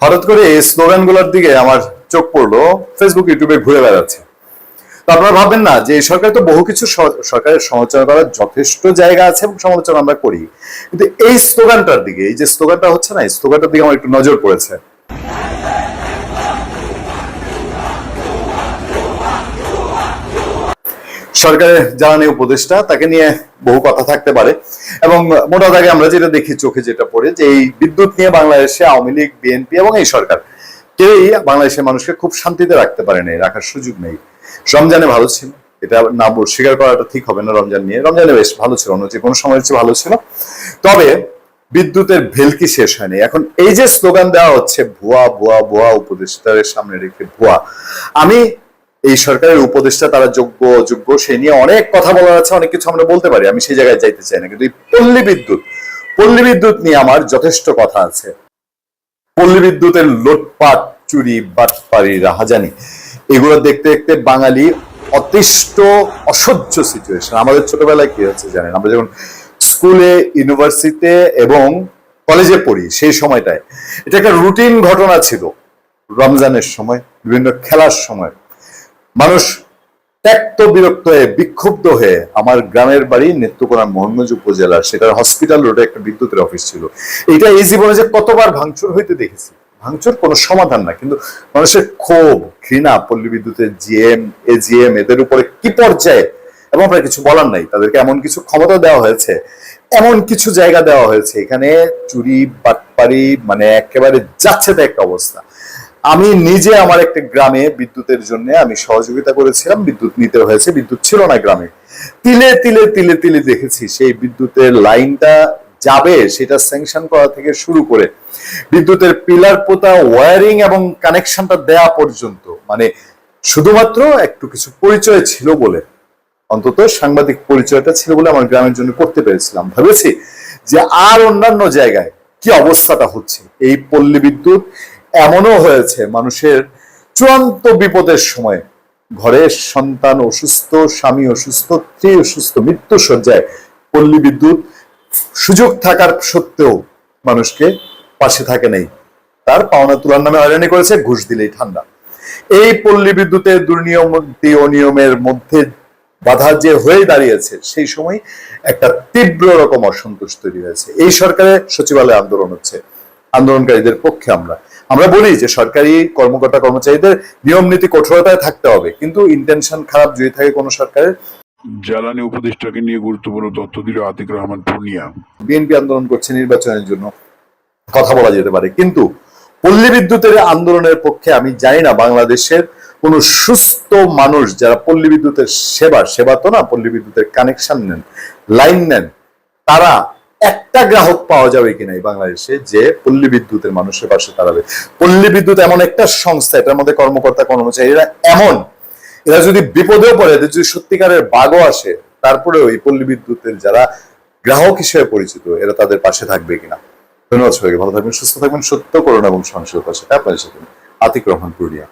হঠাৎ করে এই স্লোগানগুলোর দিকে আমার চোখ পড়ল ফেসবুক ইউটিউবে ঘুরে বেড়াচ্ছে। তো আপনারা ভাববেন না যে সরকার তো বহু কিছু সরকারের সমালোচনা করার যথেষ্ট জায়গা আছে এবং সমালোচনা আমরা করি। কিন্তু এই স্লোগানটার দিকে, এই যে স্লোগানটা হচ্ছে না, এই স্লোগানটার দিকে আমার একটু নজর পড়েছে। সরকারের জ্বালানি উপদেষ্টা, তাকে নিয়ে বহু কথা থাকতে পারে। এবং মোটা দাগে আমরা যেটা দেখি, চোখে যেটা পড়ে, যে এই বিদ্যুৎ নিয়ে বাংলাদেশে আওয়ামী লীগ, বিএনপি এবং এই সরকার, কেউই বাংলাদেশের মানুষকে খুব শান্তিতে রাখতে পারে রাখার সুযোগ নেই। রমজানে ভালো ছিল। এটা না স্বীকার করাটা ঠিক হবে না রমজান নিয়ে। রমজানে বেশ ভালো ছিল, অন্য যে কোনো সময়ের চেয়ে ভালো ছিল। তবে বিদ্যুতের ভেলকি শেষ হয়নি। এখন এই যে স্লোগান দেওয়া হচ্ছে, ভুয়া ভুয়া ভুয়া উপদেষ্টাদের সামনে রেখে ভুয়া, আমি এই সরকারের উপদেষ্টা, তারা যোগ্য, অযোগ্য, সে নিয়ে অনেক কথা বলার আছে, অনেক কিছু আমরা বলতে পারি। আমি সেই জায়গায় যাইতে চাই না। কিন্তু এই পল্লী বিদ্যুৎ পল্লী বিদ্যুৎ নিয়ে আমার যথেষ্ট কথা আছে। পল্লী বিদ্যুতের লোটপাট, চুরি বাটপারি রাহাজানি, এগুলো দেখতে দেখতে বাঙালি অতিষ্ঠ, অসহ্য সিচুয়েশন আমাদের ছোটবেলায় কি হচ্ছে জানেন? আমরা যখন স্কুলে, ইউনিভার্সিটিতে এবং কলেজে পড়ি, সেই সময়টায়, এটা একটা রুটিন ঘটনা ছিল। রমজানের সময়, বিভিন্ন খেলার সময় মানুষ ত্যক্ত বিরক্ত হয়ে বিক্ষুব্ধ হয়ে আমার গ্রামের বাড়ি নেত্রকোনা মোহাম্মজ উপজেলার সেটার হসপিটাল রোডে একটা বিদ্যুতের অফিস ছিল। এটা এই জীবনে যে কতবার ভাঙচুর হইতে দেখেছি। ভাঙচুর কোনো সমাধান না কিন্তু মানুষের ক্ষোভ, ঘৃণা, পল্লী বিদ্যুতের জিএম এজিএম এদের উপরে কি পর্যায়ে, এবং আপনার কিছু বলার নাই, তাদেরকে এমন কিছু ক্ষমতা দেওয়া হয়েছে, এমন কিছু জায়গা দেওয়া হয়েছে, এখানে চুরি, বাটপারি মানে একেবারে যাচ্ছে তো একটা অবস্থা। আমি নিজে আমার একটা গ্রামে বিদ্যুতের জন্য আমি সহযোগিতা করেছিলাম, বিদ্যুৎ নিতে হয়েছে, বিদ্যুৎ ছিল না গ্রামে। তিলে তিলে তিলে তিলে দেখেছি সেই বিদ্যুতের লাইনটা যাবে, সেটা স্যাংশন করা থেকে শুরু করে বিদ্যুতের পিলার পোতা ওয়ারিং এবং কানেকশনটা দেয়া পর্যন্ত মানে শুধুমাত্র একটু কিছু পরিচয় ছিল বলে, অন্তত সাংবাদিক পরিচয়টা ছিল বলে আমার গ্রামের জন্য করতে পেরেছিলাম। ভেবেছি যে আর অন্যান্য জায়গায় কি অবস্থাটা হচ্ছে? এই পল্লী বিদ্যুৎ এমনও হয়েছে, মানুষের চূড়ান্ত বিপদের সময় ঘরে সন্তান অসুস্থ, স্বামী অসুস্থ, স্ত্রী অসুস্থ, মৃত্যু সজ্জায় পল্লী বিদ্যুৎ সুযোগ থাকার সত্ত্বেও মানুষকে পাশে থাকে নেই। তার পাওনা তোলার নামে হয়রানি করেছে, ঘুষ দিলেই ঠান্ডা। এই পল্লী বিদ্যুতের দুর্নিয়ম অনিয়মের মধ্যে বাধা যে হয়ে দাঁড়িয়েছে, সেই সময় একটা তীব্র রকম অসন্তোষ তৈরি হয়েছে। এই সরকারের সচিবালয় আন্দোলন হচ্ছে। আন্দোলনকারীদের পক্ষে আমরা আমরা বলি যে সরকারি কর্মকর্তা কর্মচারীদের নিয়ম নীতি কঠোরতায় থাকতে হবে কিন্তু ইন্টেনশন খারাপ যদি থাকে কোনো সরকারের। জ্বালানি উপদেষ্টাকে নিয়ে গুরুত্বপূর্ণ তথ্য দিল আতিক রহমান পূর্ণিয়া। বিএনপি আন্দোলন করছে নির্বাচনের জন্য কথা বলা যেতে পারে। কিন্তু পল্লী বিদ্যুতের আন্দোলনের পক্ষে আমি জানি না বাংলাদেশের কোন সুস্থ মানুষ যারা পল্লী বিদ্যুতের সেবা সেবা তো না পল্লী বিদ্যুতের কানেকশন নেন লাইন নেন তারা একটা গ্রাহক পাওয়া যাবে কিনা এই বাংলাদেশে যে পল্লী বিদ্যুতের মানুষের পাশে দাঁড়াবে। পল্লী বিদ্যুৎ এমন একটা সংস্থা, এটার মধ্যে কর্মকর্তা, কর্মচারীরা এমন। এরা যদি বিপদেও পড়ে, এদের যদি সত্যিকারের বাগও আসে, তারপরেও এই পল্লী বিদ্যুতের যারা গ্রাহক হিসেবে পরিচিত, এরা তাদের পাশে থাকবে কিনা? ধন্যবাদ সবাইকে, ভালো থাকবেন, সুস্থ থাকবেন, সত্য করুন এবং সংসদ পাশে আপনাদের সাথে আতিক রহমান পুরুলিয়া